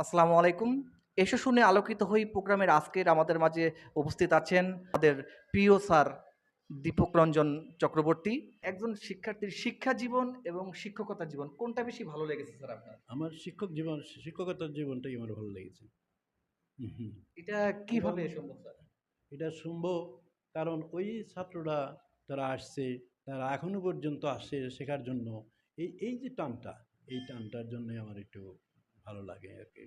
আসসালামু আলাইকুম। এসে শুনে আলোকিত হই প্রোগ্রামের আজকের আমাদের মাঝে উপস্থিত আছেন আমাদের প্রিয় স্যার দীপক রঞ্জন চক্রবর্তী। একজন শিক্ষার্থীর শিক্ষা জীবন এবং শিক্ষকতা জীবন কোনটা বেশি ভালো লেগেছে স্যার আপনার? আমার শিক্ষক জীবন শিক্ষকতার জীবনটাই আমার ভালো লেগেছে। হুম হুম। এটা কীভাবে সম্ভব স্যার? এটা সম্ভব কারণ ওই ছাত্ররা তারা আসছে তারা এখনও পর্যন্ত আসছে শেখার জন্য। এই এই যে টানটা এই টানটার জন্যই আমার একটু ভালো লাগে আর কি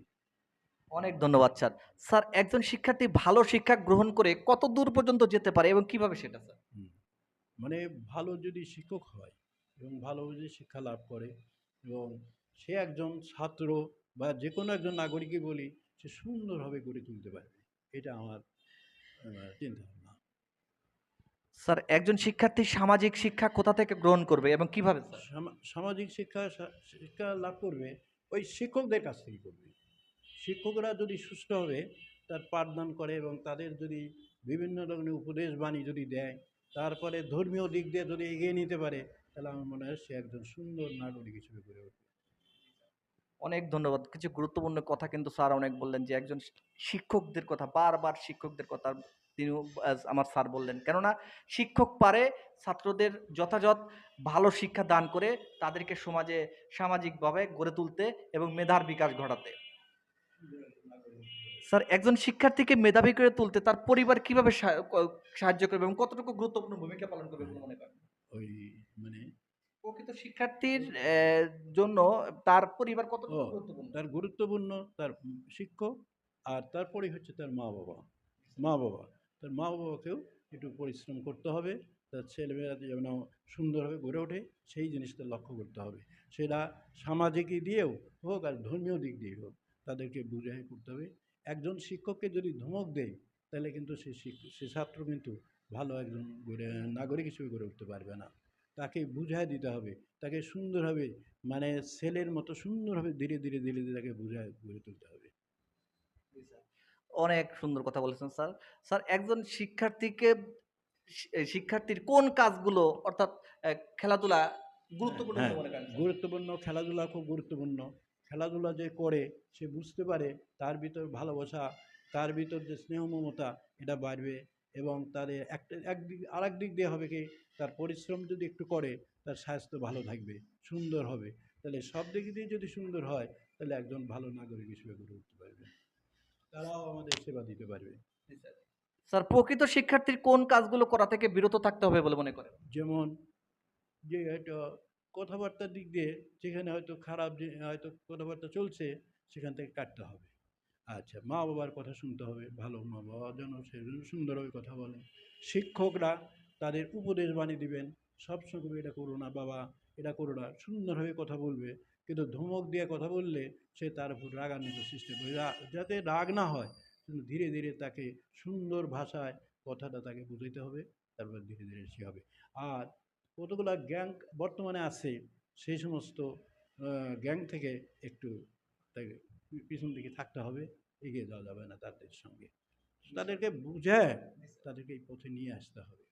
অনেক ধন্যবাদ স্যার। স্যার একজন শিক্ষার্থী ভালো শিক্ষা গ্রহণ করে কত দূর পর্যন্ত যেতে পারে এবং কীভাবে সেটা স্যার? মানে ভালো যদি শিক্ষক হয় এবং ভালো যদি শিক্ষা লাভ করে এবং সে একজন ছাত্র বা যে কোনো একজন নাগরিকই বলি সে সুন্দরভাবে গড়ে তুলতে পারবে এটা আমার চিন্তা ভাবনা স্যার একজন শিক্ষার্থী সামাজিক শিক্ষা কোথা থেকে গ্রহণ করবে এবং কীভাবে সামাজিক শিক্ষা শিক্ষা লাভ করবে ওই শিক্ষকদের কাছ থেকে করবে। শিক্ষকরা যদি সুস্থ হবে, তার পাঠদান করে এবং তাদের যদি বিভিন্ন ধরনের উপদেশ বাণী যদি দেয়, তারপরে ধর্মীয় দিক দিয়ে যদি এগিয়ে নিতে পারে, তাহলে আমার মনে হয় সে একজন সুন্দর নাগরিক হিসেবে গড়ে উঠবে। অনেক ধন্যবাদ। কিছু গুরুত্বপূর্ণ কথা কিন্তু স্যার অনেক বললেন যে একজন শিক্ষকদের কথা, বারবার শিক্ষকদের কথা তিনি আমার স্যার বললেন। কেননা শিক্ষক পারে ছাত্রদের যথাযথ ভালো শিক্ষা দান করে তাদেরকে সমাজে সামাজিকভাবে গড়ে তুলতে এবং মেধার বিকাশ ঘটাতে। স্যার একজন শিক্ষার্থীকে মেধাবী করে তুলতে তার পরিবার কীভাবে সাহায্য করবে এবং কতটুকু গুরুত্বপূর্ণ ভূমিকা পালন করবে বলে মনে করেন? ওই মানে প্রকৃত শিক্ষার্থীর জন্য তার পরিবার ও, গুরুত্বপূর্ণ? তার গুরুত্বপূর্ণ তার শিক্ষক আর তারপরে হচ্ছে তার মা বাবা মা বাবা তার মা বাবাকেও একটু পরিশ্রম করতে হবে, তার ছেলেমেয়েরা যেন সুন্দরভাবে গড়ে ওঠে, সেই জিনিসটা লক্ষ্য করতে হবে। সেটা সামাজিক দিয়েও হোক আর ধর্মীয় দিক দিয়ে হোক, তাদেরকে বুঝাই করতে হবে। একজন শিক্ষককে যদি ধমক দেয়, তাহলে কিন্তু সে সে ছাত্র কিন্তু ভালো একজন নাগরিক হিসেবে গড়ে উঠতে পারবে না। তাকে বুঝায় দিতে হবে, তাকে সুন্দরভাবে মানে ছেলের মতো সুন্দরভাবে ধীরে ধীরে ধীরে ধীরে তাকে বুঝায় গড়ে তুলতে হবে। অনেক সুন্দর কথা বলেছেন স্যার। স্যার একজন শিক্ষার্থীকে শিক্ষার্থীর কোন কাজগুলো অর্থাৎ খেলাধুলা গুরুত্বপূর্ণ হ্যাঁ, স্যার? গুরুত্বপূর্ণ খেলাধুলা খুব গুরুত্বপূর্ণ। খেলাধুলা যে করে সে বুঝতে পারে তার ভিতর ভালোবাসা তার ভিতর যে স্নেহ মমতা এটা বাড়বে এবং তার একটা একদিক আর দিক দিয়ে হবে কি তার পরিশ্রম যদি একটু করে তার স্বাস্থ্য ভালো থাকবে সুন্দর হবে। তাহলে সব দিক দিয়ে যদি সুন্দর হয় তাহলে একজন ভালো নাগরিক হিসেবে গড়ে উঠতে পারবে। তারাও আমাদের সেবা দিতে পারবে। স্যার প্রকৃত শিক্ষার্থীর কোন কাজগুলো করা থেকে বিরত থাকতে হবে বলে মনে করেন? যেমন যে হয়তো কথাবার্তার দিক দিয়ে যেখানে হয়তো খারাপ যে হয়তো কথাবার্তা চলছে সেখান থেকে কাটতে হবে। আচ্ছা মা বাবার কথা শুনতে হবে ভালো মা বাবা যেন সে সুন্দরভাবে কথা বলে। শিক্ষকরা তাদের উপদেশ বাণী দিবেন সবসময় এটা করো না বাবা এটা করো না সুন্দরভাবে কথা বলবে। কিন্তু ধমক দিয়ে কথা বললে সে তার উপর রাগান্বিত সৃষ্টি করে। যাতে রাগ না হয়, কিন্তু ধীরে ধীরে তাকে সুন্দর ভাষায় কথাটা তাকে বুঝাইতে হবে, তারপর ধীরে ধীরে সে হবে। আর কতগুলা গ্যাং বর্তমানে আছে, সেই সমস্ত গ্যাং থেকে একটু তাকে পিছন দিকে থাকতে হবে, এগিয়ে যাওয়া যাবে না তাদের সঙ্গে। তাদেরকে বুঝে, তাদেরকে এই পথে নিয়ে আসতে হবে।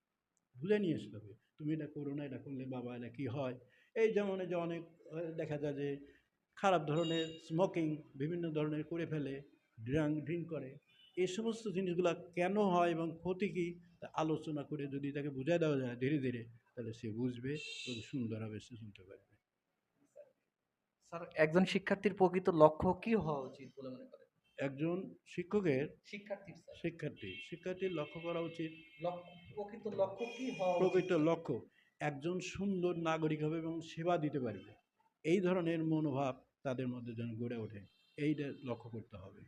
বুঝে নিয়ে আসতে হবে। তুমি এটা করো না, এটা করলে বাবা, এটা কী হয়? এই যেমন যে অনেক দেখা যায় যে খারাপ ধরনের স্মোকিং বিভিন্ন ধরনের করে ফেলে ড্রাং ড্রিঙ্ক করে। এই সমস্ত জিনিসগুলো কেন হয় এবং ক্ষতি কী তা আলোচনা করে যদি তাকে বুঝাই দেওয়া যায় ধীরে ধীরে তাহলে সে বুঝবে এবং সুন্দরভাবে সে শুনতে পারবে। স্যার একজন শিক্ষার্থীর প্রকৃত লক্ষ্য কি হওয়া উচিত বলে মনে করেন? একজন শিক্ষকের শিক্ষার্থীর স্যার। শিক্ষার্থী শিক্ষার্থীর লক্ষ্য করা উচিত। লক্ষ্য প্রকৃত লক্ষ্য কি হওয়া? প্রকৃত লক্ষ্য। একজন সুন্দর নাগরিক হবে এবং সেবা দিতে পারবে। এই ধরনের মনোভাব তাদের মধ্যে যেন গড়ে ওঠে, এইটা লক্ষ্য করতে হবে।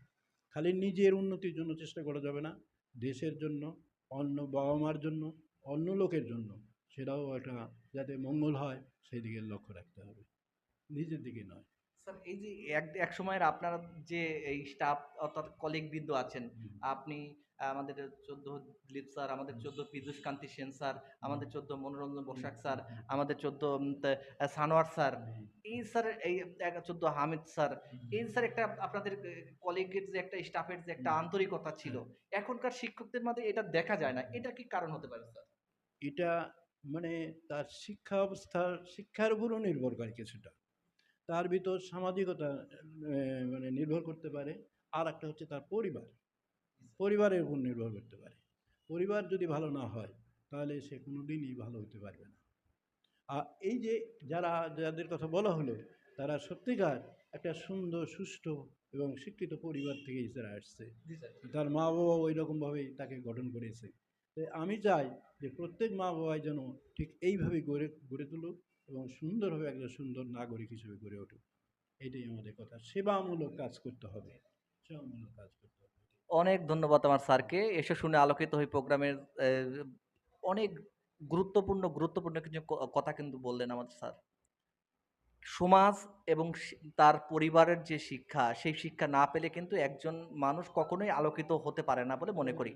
খালি নিজের উন্নতির জন্য চেষ্টা করা যাবে না, দেশের জন্য, অন্য বাবা মার জন্য, অন্য লোকের জন্য। সেটাও একটা যাতে মঙ্গল হয়, সেই দিকে লক্ষ্য রাখতে হবে। নিজের দিকে নয়। স্যার এই যে এক এক সময়ের আপনারা যে এই স্টাফ অর্থাৎ কলিগ বৃন্দ আছেন আপনি আমাদের চোদ্দ দিলীপ স্যার আমাদের চোদ্দ পীযুষ কান্তি সেন স্যার আমাদের চোদ্দ মনোরঞ্জন বসাক স্যার আমাদের চোদ্দ সানোয়ার স্যার এই স্যার এই চোদ্দ হামিদ স্যার এই স্যার একটা আপনাদের কলিগের যে একটা স্টাফের যে একটা আন্তরিকতা ছিল এখনকার শিক্ষকদের মধ্যে এটা দেখা যায় না এটা কি কারণ হতে পারে স্যার এটা মানে তার শিক্ষা অবস্থার শিক্ষার উপরও নির্ভর করে কিছুটা। তার ভিতর সামাজিকতা মানে নির্ভর করতে পারে। আর একটা হচ্ছে তার পরিবার। পরিবারের উপর নির্ভর করতে পারে। পরিবার যদি ভালো না হয় তাহলে সে কোনো দিনই ভালো হতে পারবে না। আর এই যে যারা যাদের কথা বলা হলো তারা সত্যিকার একটা সুন্দর সুষ্ঠু এবং শিক্ষিত পরিবার থেকেই তারা আসছে। তার মা বাবা ওই রকমভাবেই তাকে গঠন করেছে। আমি চাই যে প্রত্যেক মা বাবাই যেন ঠিক এইভাবে গড়ে গড়ে তুলুক। এবং সুন্দরভাবে একজন সুন্দর নাগরিক হিসেবে গড়ে উঠুক। এটাই আমাদের কথা। সেবামূলক কাজ করতে হবে। সেবামূলক কাজ করতে হবে। অনেক ধন্যবাদ আমার স্যারকে। এসে শুনে আলোকিত হয়ে প্রোগ্রামের অনেক গুরুত্বপূর্ণ গুরুত্বপূর্ণ কিছু কথা কিন্তু বললেন আমাদের স্যার। সমাজ এবং তার পরিবারের যে শিক্ষা সেই শিক্ষা না পেলে কিন্তু একজন মানুষ কখনোই আলোকিত হতে পারে না বলে মনে করি।